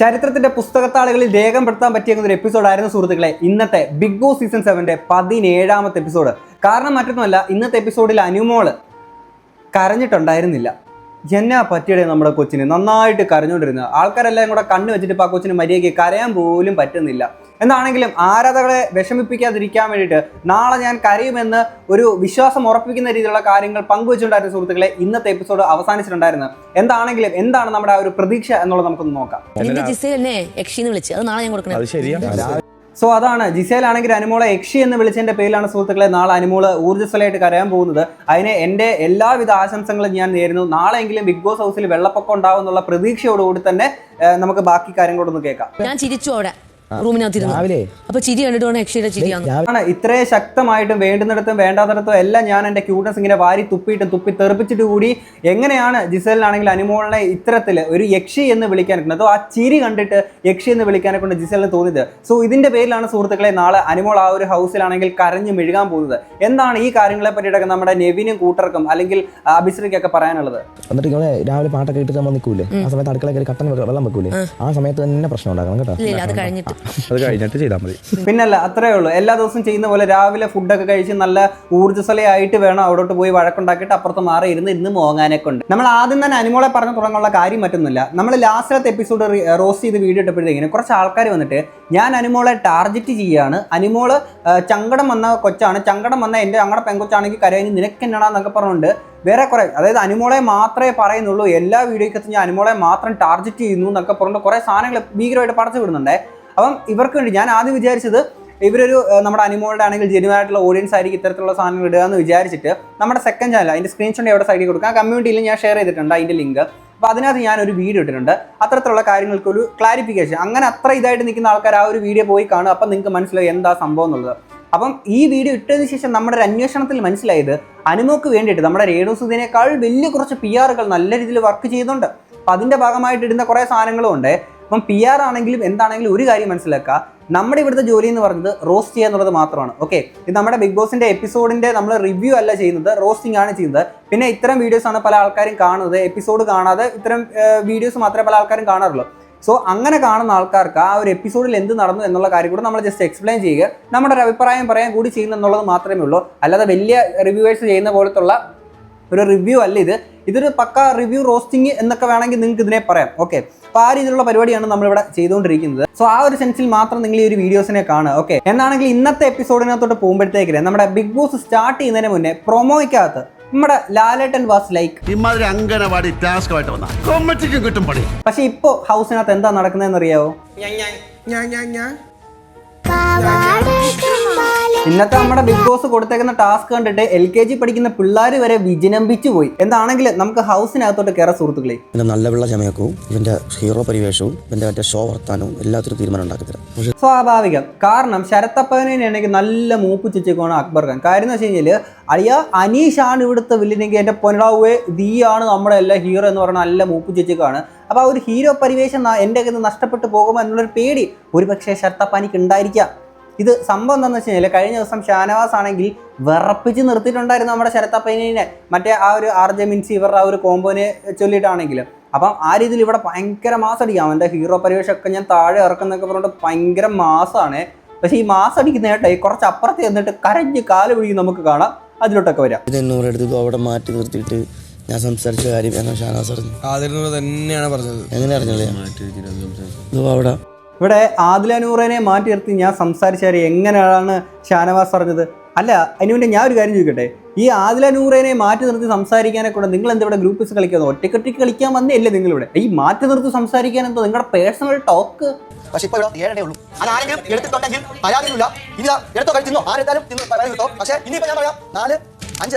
ചരിത്രത്തിന്റെ പുസ്തകത്താളുകളിൽ രേഖപ്പെടുത്താൻ പറ്റിയ ഒരു എപ്പിസോഡായിരുന്നു സുഹൃത്തുക്കളെ ഇന്നത്തെ ബിഗ് ബോസ് സീസൺ സെവന്റെ പതിനേഴാമത്തെ എപ്പിസോഡ് കാരണം മറ്റൊന്നുമല്ല ഇന്നത്തെ എപ്പിസോഡിൽ അനുമോൾ കരഞ്ഞിട്ടുണ്ടായിരുന്നില്ല. എന്നാ പറ്റിയുടെ നമ്മുടെ കൊച്ചിന്? നന്നായിട്ട് കരഞ്ഞുകൊണ്ടിരുന്നത് ആൾക്കാരെല്ലാം കൂടെ കണ്ണു വെച്ചിട്ട് ആ കൊച്ചിന് മര്യാദയ്ക്ക് കരയാൻ പോലും പറ്റുന്നില്ല. എന്താണെങ്കിലും ആരാധകളെ വിഷമിപ്പിക്കാതിരിക്കാൻ വേണ്ടിയിട്ട് നാളെ ഞാൻ കരയുമെന്ന് ഒരു വിശ്വാസം ഉറപ്പിക്കുന്ന രീതിയിലുള്ള കാര്യങ്ങൾ പങ്കുവെച്ചിട്ടുണ്ടായിരുന്ന സുഹൃത്തുക്കളെ ഇന്നത്തെ എപ്പിസോഡ് അവസാനിച്ചിട്ടുണ്ടായിരുന്നു. എന്താണെങ്കിലും എന്താണ് നമ്മുടെ ആ ഒരു പ്രതീക്ഷ എന്നുള്ളത് നമുക്കൊന്ന് നോക്കാം. വിളിച്ച്. അത് നാളെ ഞാൻ കൊടുക്കണേ. സോ അതാണ്. ജിസേലാണെങ്കിൽ അനുമോളെ എക്ഷി എന്ന് വിളിച്ചതിന്റെ പേരിലാണ് സുഹൃത്തുക്കളെ നാളെ അനുമോൾ ഊർജസ്വലമായിട്ട് കരയാൻ പോകുന്നത്. അതിന് എന്റെ എല്ലാവിധ ആശംസകളും ഞാൻ നേരുന്നു. നാളെയെങ്കിലും ബിഗ് ബോസ് ഹൗസിൽ വെള്ളപ്പൊക്കം ഉണ്ടാവും എന്നുള്ള പ്രതീക്ഷയോടുകൂടി തന്നെ നമുക്ക് ബാക്കി കാര്യങ്ങളോടൊന്ന് കേൾക്കാം. ഞാൻ ചിരിച്ചു അവിടെ. റൂമിനകത്തിരുന്നു രാവിലെ. അപ്പൊ ചിരി കണ്ടിട്ട് വേണം യക്ഷിയുടെ ആണ് ഇത്രയും ശക്തമായിട്ടും വേണ്ടുന്നിടത്തും വേണ്ടാത്തടത്തും എല്ലാം ഞാൻ എന്റെ ക്യൂട്ട്നസ് ഇങ്ങനെ വാരി തുപ്പിയിട്ട് തുപ്പി തെറിപ്പിച്ചിട്ട് കൂടി എങ്ങനെയാണ് ജിസലിനാണെങ്കിൽ അനുമോളിനെ ഇത്തരത്തിൽ ഒരു യക്ഷി എന്ന് വിളിക്കാൻ അതോ ആ ചിരി കണ്ടിട്ട് യക്ഷി എന്ന് വിളിക്കാനെ കൊണ്ട് ജിസലിന് തോന്നിയത്? സോ ഇതിന്റെ പേരിലാണ് സുഹൃത്തുക്കളെ നാളെ അനുമോൾ ആ ഒരു ഹൗസിലാണെങ്കിൽ കരഞ്ഞു മെഴുകാൻ പോകുന്നത്. എന്താണ് ഈ കാര്യങ്ങളെ പറ്റിയിട്ടൊക്കെ നമ്മുടെ നെവിനും കൂട്ടർക്കും അല്ലെങ്കിൽ അഭിശ്രീക്കൊക്കെ പറയാനുള്ളത്? എന്നിട്ട് ഇങ്ങനെ രാവിലെ പാട്ടൊക്കെ ഇട്ട് നമ്മൾ നിൽക്കൂലേ? ആ സമയത്ത് അടുക്കള കയറി കട്ടൻ വെള്ളം വെക്കൂലേ? ആ. സമയത്ത് തന്നെ പ്രശ്നം ഉണ്ടാകണം കേട്ടോ. അത് കഴിഞ്ഞിട്ട്. അത് കഴിഞ്ഞിട്ട് ചെയ്താൽ മതി. പിന്നല്ല അത്രേ ഉള്ളൂ. എല്ലാ ദിവസവും ചെയ്യുന്ന പോലെ രാവിലെ ഫുഡൊക്കെ കഴിച്ച് നല്ല ഊർജസ്വലയായിട്ട് വേണം അവിടോട്ട് പോയി വഴക്കുണ്ടാക്കിയിട്ട് അപ്പുറത്ത് മാറി ഇരുന്ന് ഇരുന്ന് മോങ്ങാനെ കൊണ്ട്. നമ്മൾ ആദ്യം തന്നെ അനുമോളെ പറഞ്ഞു തുടങ്ങാനുള്ള കാര്യം മറ്റൊന്നുമില്ല നമ്മൾ ലാസ്റ്റിലത്തെ എപ്പിസോഡ് റോസ്റ്റ് ചെയ്ത് വീഡിയോ ഇട്ടപ്പോഴത്തേക്കും കുറച്ച് ആൾക്കാർ വന്നിട്ട് ഞാൻ അനുമോളെ ടാർഗറ്റ് ചെയ്യാണ്. അനുമോൾ ചങ്കടം വന്ന കൊച്ചാണ്. ചങ്കടം വന്ന എന്റെ ഞങ്ങളുടെ പെങ്കൊച്ചാണെങ്കിൽ കരയിന് നിനക്ക് എന്നാണെന്നൊക്കെ പറഞ്ഞുകൊണ്ട് വേറെ കുറെ അതായത് അനുമോളെ മാത്രമേ പറയുന്നുള്ളൂ. എല്ലാ വീഡിയോക്കകത്തും ഞാൻ അനുമോളെ മാത്രം ടാർഗറ്റ് ചെയ്യുന്നു എന്നൊക്കെ പറഞ്ഞിട്ട് കുറേ സാധനങ്ങൾ ഭീകരമായിട്ട് പറച്ചു വിടുന്നുണ്ടേ. അപ്പം ഇവർക്ക് വേണ്ടി ഞാൻ ആദ്യം വിചാരിച്ചത് ഇവരൊരു നമ്മുടെ അനിമോളുടെ ആണെങ്കിൽ ജെന്യൂൻ ആയിട്ടുള്ള ഓഡിയൻസ് ആയിരിക്കും ഇത്തരത്തിലുള്ള സാധനങ്ങൾ ഇടുക എന്ന് വിചാരിച്ചിട്ട് നമ്മുടെ സെക്കൻഡ് ചാനൽ അതിന്റെ സ്ക്രീൻഷോട്ട് എവിടെ സൈഡിൽ കൊടുക്കാം. കമ്മ്യൂണിറ്റിയിൽ ഞാൻ ഷെയർ ചെയ്തിട്ടുണ്ട് അതിന്റെ ലിങ്ക് അപ്പോൾ അതിനകത്ത് ഞാൻ ഒരു വീഡിയോ ഇട്ടിട്ടുണ്ട്. അത്തരത്തിലുള്ള കാര്യങ്ങൾക്ക് ഒരു ക്ലാരിഫിക്കേഷൻ അങ്ങനെ അത്ര ഇതായിട്ട് നിൽക്കുന്ന ആൾക്കാർ ആ ഒരു വീഡിയോ പോയി കാണും അപ്പം നിങ്ങൾക്ക് മനസ്സിലാവും എന്താ സംഭവം എന്നുള്ളത്. അപ്പം ഈ വീഡിയോ ഇട്ടതിന് ശേഷം നമ്മുടെ ഒരു അന്വേഷണത്തിൽ മനസ്സിലായത് അനുമോക്ക് വേണ്ടിയിട്ട് നമ്മുടെ രേണുസുദിനേക്കാൾ വലിയ കുറച്ച് പി ആറുകൾ നല്ല രീതിയിൽ വർക്ക് ചെയ്യുന്നുണ്ട് അപ്പം അതിന്റെ ഭാഗമായിട്ട് ഇടുന്ന കുറേ സാധനങ്ങളും ഉണ്ട്. അപ്പം പി ആർ ആണെങ്കിലും എന്താണെങ്കിലും ഒരു കാര്യം മനസ്സിലാക്കുക. നമ്മുടെ ഇവിടുത്തെ ജോലി എന്ന് പറയുന്നത് റോസ്റ്റ് ചെയ്യുക എന്നുള്ളത് മാത്രമാണ്. ഓക്കെ ഇത് നമ്മുടെ ബിഗ് ബോസിന്റെ എപ്പിസോഡിന്റെ നമ്മൾ റിവ്യൂ അല്ല ചെയ്യുന്നത് റോസ്റ്റിംഗ് ആണ് ചെയ്യുന്നത്. പിന്നെ ഇത്തരം വീഡിയോസ് ആണ് പല ആൾക്കാരും കാണുന്നത്. എപ്പിസോഡ് കാണാതെ ഇത്തരം വീഡിയോസ് മാത്രമേ പല ആൾക്കാരും കാണാറുള്ളൂ. സോ അങ്ങനെ കാണുന്ന ആൾക്കാർക്ക് ആ ഒരു എപ്പിസോഡിൽ എന്ത് നടന്നു എന്നുള്ള കാര്യം കൂടെ നമ്മൾ ജസ്റ്റ് എക്സ്പ്ലെയിൻ ചെയ്യുക. നമ്മുടെ ഒരു അഭിപ്രായം പറയാൻ കൂടി ചെയ്യുന്നു എന്നുള്ളത് മാത്രമേ ഉള്ളൂ. അല്ലാതെ വലിയ റിവ്യൂവേഴ്സ് ചെയ്യുന്ന പോലത്തുള്ള ഒരു റിവ്യൂ അല്ല ഇത്. ഇതൊരു പക്ക റിവ്യൂ റോസ്റ്റിംഗ് എന്നൊക്കെ വേണമെങ്കിൽ നിങ്ങൾക്ക് ഇതിനെ പറയാം. ഓക്കെ അപ്പോൾ ആ രീതിയിലുള്ള പരിപാടിയാണ് നമ്മളിവിടെ ചെയ്തുകൊണ്ടിരിക്കുന്നത്. സോ ആ ഒരു സെൻസിൽ മാത്രം നിങ്ങൾ ഈ ഒരു വീഡിയോസിനെ കാണുക. ഓക്കെ എന്നാണെങ്കിൽ ഇന്നത്തെ എപ്പിസോഡിനകത്തോട്ട് പോകുമ്പോഴത്തേക്കില്ലേ നമ്മുടെ ബിഗ് ബോസ് സ്റ്റാർട്ട് ചെയ്യുന്നതിന് മുന്നേ പ്രൊമോയ്ക്കകത്ത് നമ്മുടെ ലാലേട്ടൻ വാസ് ലൈക്ക് ഇമാതിരി അങ്കനവാടി ടാസ്ക് ആയിട്ട് വന്ന. കിട്ടും പണി. പക്ഷെ ഇപ്പോ ഹൗസിനകത്ത് എന്താ നടക്കുന്നതെന്ന് അറിയാവോ ഇന്നത്തെ നമ്മുടെ ബിഗ് ബോസ് കൊടുത്തേക്കുന്ന ടാസ്ക് കണ്ടിട്ട് എൽ കെ ജി പഠിക്കുന്ന പിള്ളേർ വരെ വിജനംബിച്ചു പോയി. എന്താണെങ്കിൽ നമുക്ക് ഹൗസിനകത്തോട്ട് കയറാൻ സുഹൃത്തുക്കളെ. ഇവന്റെ നല്ല വെള്ള ചമയക്കവും ഇവന്റെ ഹീറോ പരിവേഷവും ഇവന്റെ മറ്റേ ഷോ വർത്താനവും എല്ലാത്തിനും തീരുമാനം ഉണ്ടാക്കി സ്വാഭാവികം. കാരണം ശരത്തപ്പനെയാണെങ്കിൽ നല്ല മൂപ്പ് ചുറ്റിക്കോണം അക്ബർ ഖാൻ. കാര്യം എന്ന് വെച്ച് കഴിഞ്ഞാൽ അളിയ അനീഷാണ് ഇവിടുത്തെ വില്ലിനെങ്കിൽ എന്റെ പൊന്നടാവേ ദീയാണ് നമ്മുടെ എല്ലാ ഹീറോ എന്ന് പറയുന്ന നല്ല മൂപ്പ് ചുറ്റിക്കാണ്. അപ്പോൾ ആ ഒരു ഹീറോ പരിവേഷം എന്റെ എന്റെ കയ്യിൽ നിന്ന് നഷ്ടപ്പെട്ടു പോകുമോ എന്നുള്ളൊരു പേടി. ഒരു പക്ഷേ ശരത്തപ്പാനിക്ക് ഉണ്ടായിരിക്കാം. ഇത് സംഭവം എന്താണെന്ന് വെച്ച് കഴിഞ്ഞാൽ കഴിഞ്ഞ ദിവസം ഷാനവാസ് ആണെങ്കിൽ വിറപ്പിച്ച് നിർത്തിയിട്ടുണ്ടായിരുന്നു നമ്മുടെ ശരത്തപ്പനെ മറ്റേ ആ ഒരു ആർ ജെ മിൻസി ഇവരുടെ ആ ഒരു കോമ്പോനെ ചൊല്ലിയിട്ടാണെങ്കിലും. അപ്പം ആ രീതിയിൽ ഇവിടെ ഭയങ്കര മാസം അടിക്കാം അവന്റെ ഹീറോ പരിവേഷമൊക്കെ ഞാൻ താഴെ ഇറക്കുന്നൊക്കെ പറഞ്ഞിട്ട് ഭയങ്കര മാസമാണ് പക്ഷേ ഈ മാസം അടിക്കുന്ന ഏട്ടായി കുറച്ച് അപ്പുറത്ത് ചെന്നിട്ട് കരഞ്ഞ് കാൽ പിടിക്കും നമുക്ക് കാണാം. അതിലോട്ടൊക്കെ വരാം. ഇത് അവിടെ മാറ്റി നിർത്തിയിട്ട് ഞാൻ സംസാരിച്ച കാര്യം എങ്ങനെ ഷാനാസ് അറിഞ്ഞു ആദരനോട് തന്നെയാണ് പറഞ്ഞത്. എങ്ങനെ അറിഞ്ഞത് അവിടെ ഇവിടെ ആദിലനൂറിനെ മാറ്റി നിർത്തി ഞാൻ സംസാരിച്ചാൽ എങ്ങനെയാണ് ഷാനവാസ് പറഞ്ഞത്? അല്ല അതിനു ഞാൻ ഒരു കാര്യം ചോദിക്കട്ടെ? ഈ ആദിലനൂറിനെ മാറ്റി നിർത്തി സംസാരിക്കാനെ കൂടെ നിങ്ങൾ എന്താ ഇവിടെ ഗ്രൂപ്പിസ് കളിക്കുന്നത് ഒറ്റക്കൊറ്റയ്ക്ക് കളിക്കാൻ വന്നേ നിങ്ങളിവിടെ? ഈ മാറ്റി നിർത്തി സംസാരിക്കാൻ എന്തോ നിങ്ങളുടെ പേഴ്സണൽ ടോക്ക് പക്ഷേ ഇപ്പൊ ഇവിടെ ഏഴേ ഉള്ളൂ. അത് ആരെങ്കിലും എടുത്തിട്ടുണ്ടെങ്കിൽ പരാതിയില്ല ഇല്ല എടുത്തോ കഴി തിന്നോ ആരെടുത്താലും പക്ഷേ കിട്ടോ. ഇനിയിപ്പോ ഞാൻ പറയാം നാല് ഇത്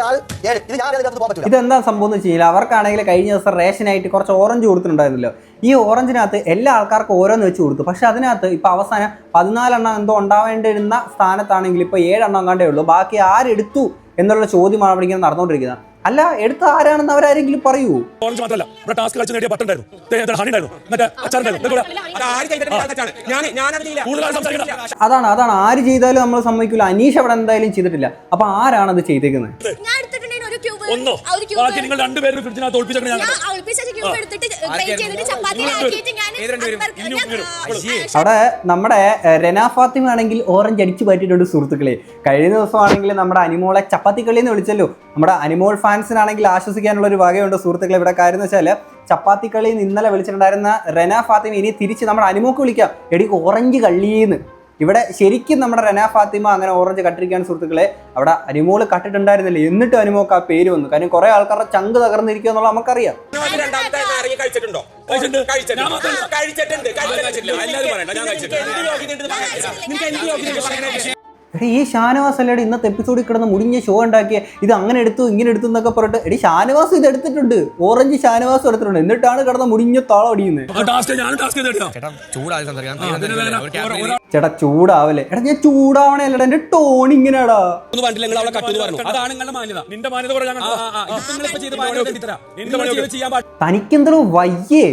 ഞാൻ പറ്റില്ല ഇതെന്താ സംഭവം എന്ന് വെച്ച് കഴിഞ്ഞാൽ അവർക്കാണെങ്കിൽ കഴിഞ്ഞ ദിവസം റേഷനായിട്ട് കുറച്ച് ഓറഞ്ച് കൊടുത്തിട്ടുണ്ടായിരുന്നല്ലോ. ഈ ഓറഞ്ചിനകത്ത് എല്ലാ ആൾക്കാർക്കും ഓരോന്ന് വെച്ച് കൊടുത്തു. പക്ഷെ അതിനകത്ത് ഇപ്പൊ അവസാനം പതിനാലെണ്ണം എന്തോ ഉണ്ടാവേണ്ടിയിരുന്ന സ്ഥാനത്താണെങ്കിൽ ഇപ്പൊ ഏഴെണ്ണം കണ്ടേ ഉള്ളൂ. ബാക്കി ആരെടുത്തു എന്നുള്ള ചോദ്യമാണ് അവിടെ ഇങ്ങനെ നടന്നുകൊണ്ടിരിക്കുന്നത്. അല്ല എടുത്ത ആരാണെന്ന് അവരാരെങ്കിലും പറയൂ. ഓറഞ്ച് മാത്രമല്ല ഇവിടെ ടാസ്ക് കളിച്ച് നേടിയ ബട്ടൺ ഉണ്ടായിരുന്നു. ഹണി മറ്റേ അച്ചാറുണ്ടായിരുന്നു അതാണ് അതാണ്. ആര് ചെയ്താലും നമ്മൾ സമ്മതിക്കില്ല അനീഷ് അവിടെ എന്തായാലും ചെയ്തിട്ടില്ല. അപ്പൊ ആരാണ് അത് ചെയ്തേക്കുന്നത് ഒന്നോ? ആ ഒരു ക്യൂബ്. ബാക്കി നിങ്ങൾ രണ്ടുപേരും ഫ്രിഡ്ജിനകത്ത് ഞാൻ ഞാൻ ക്യൂബ് എടുത്തിട്ട് ഗ്രേറ്റ് ചെയ്തിട്ട് ചപ്പാത്തിയിലാക്കിയിട്ട് ഞാൻ അവിടെ നമ്മുടെ രന ഫാത്തിമ ആണെങ്കിൽ ഓറഞ്ച് അടിച്ചു പറ്റിയിട്ടുണ്ട് സുഹൃത്തുക്കളെ. കഴിഞ്ഞ ദിവസമാണെങ്കിൽ നമ്മുടെ അനിമോളെ ചപ്പാത്തി കളി എന്ന് വിളിച്ചല്ലോ. നമ്മുടെ അനിമോൾ ഫാൻസിനാണെങ്കിൽ ആശ്വസിക്കാനുള്ള ഒരു വകയുണ്ട് സുഹൃത്തുക്കളെ. ഇവിടെ കാര്യം എന്ന് വെച്ചാൽ ചപ്പാത്തി കളി ഇന്നലെ വിളിച്ചിട്ടുണ്ടായിരുന്ന റെന ഫാത്തിമ ഇനി തിരിച്ച് നമ്മുടെ അനിമോക്ക് വിളിക്കാം. എടി ഓറഞ്ച് കള്ളിന്ന് ഇവിടെ ശരിക്കും നമ്മുടെ റെന ഫാത്തിമ അങ്ങനെ ഓറഞ്ച് കട്ടിരിക്കുകയാണ് സുഹൃത്തുക്കളെ. അവിടെ അനിമോൾ കട്ടിട്ടുണ്ടായിരുന്നില്ല. എന്നിട്ട് അനിമോക്ക് ആ പേര് വന്നു. കാരണം കുറെ ആൾക്കാരുടെ ചങ്ക് തകർന്നിരിക്കുക എന്നുള്ളത് നമുക്കറിയാം. ഞാൻ എടി ഈ ഷാനവാസ് അല്ലേടെ ഇന്നത്തെ എപ്പിസോഡിൽ കിടന്ന് മുടിഞ്ഞ ഷോ ഉണ്ടാക്കിയ. ഇത് അങ്ങനെ എടുത്തു ഇങ്ങനെ എടുത്തു എന്നൊക്കെ പറഞ്ഞിട്ട് എടി ഷാനവാസ് ഇത് എടുത്തിട്ടുണ്ട്. ഓറഞ്ച് ഷാനവാസ് എടുത്തിട്ടുണ്ട്. എന്നിട്ടാണ് കിടന്ന് മുടിഞ്ഞ താളം അടിയുന്നത് ചേട്ടാ ചൂടാവല്ലേ. എടാ ഞാൻ ചൂടാവണേ അല്ലടാ എന്റെ ടോൺ ഇങ്ങനെയാടാ. തനിക്കെന്തോ വയ്യേ.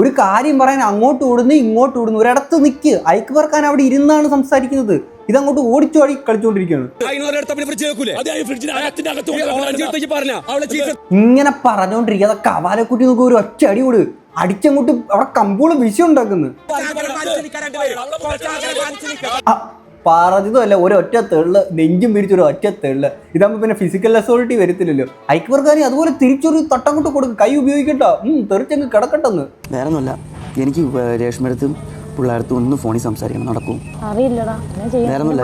ഒരു കാര്യം പറയാൻ അങ്ങോട്ട് ഓടുന്നു ഇങ്ങോട്ട് ഓടുന്നു. ഒരിടത്ത് നിൽക്ക് ഐക്ക് പറക്കാൻ അവിടെ ഇരുന്നാണ് സംസാരിക്കുന്നത്. ഇതങ്ങോട്ട് ഓടിച്ചോടി കളിച്ചുകൊണ്ടിരിക്കുകയാണ്. ഇങ്ങനെ പറഞ്ഞോണ്ടിരിക്കാതെ കവാലക്കുട്ടി നോക്കി ഒരു ഒറ്റ അടി കൊടു. അടിച്ചങ്ങോട്ട് അവിടെ കമ്പോൾ വിഷയം ഉണ്ടാക്കുന്നു. ആ, പറഞ്ഞതുമല്ല ഒരൊറ്റ തെള്ള് നെഞ്ചും പിരിച്ചൊരു ഒറ്റ തെള്ള്. ഇതാകുമ്പോൾ പിന്നെ ഫിസിക്കൽ അസോറിറ്റി വരത്തില്ലല്ലോ. ഐക്യവർക്കാരി അതുപോലെ തിരിച്ചൊരു തട്ടങ്ങോട്ട് കൊടുക്കും. കൈ ഉപയോഗിക്കട്ടോ. തെറിച്ചങ്ങ് കിടക്കട്ടെന്ന്. വേറെ ഒന്നുമല്ല എനിക്ക് രേഷ്മടുത്തും പിള്ളേർത്തും ഒന്ന് ഫോണിൽ സംസാരിക്കണം നടക്കും. അറിയില്ലടാ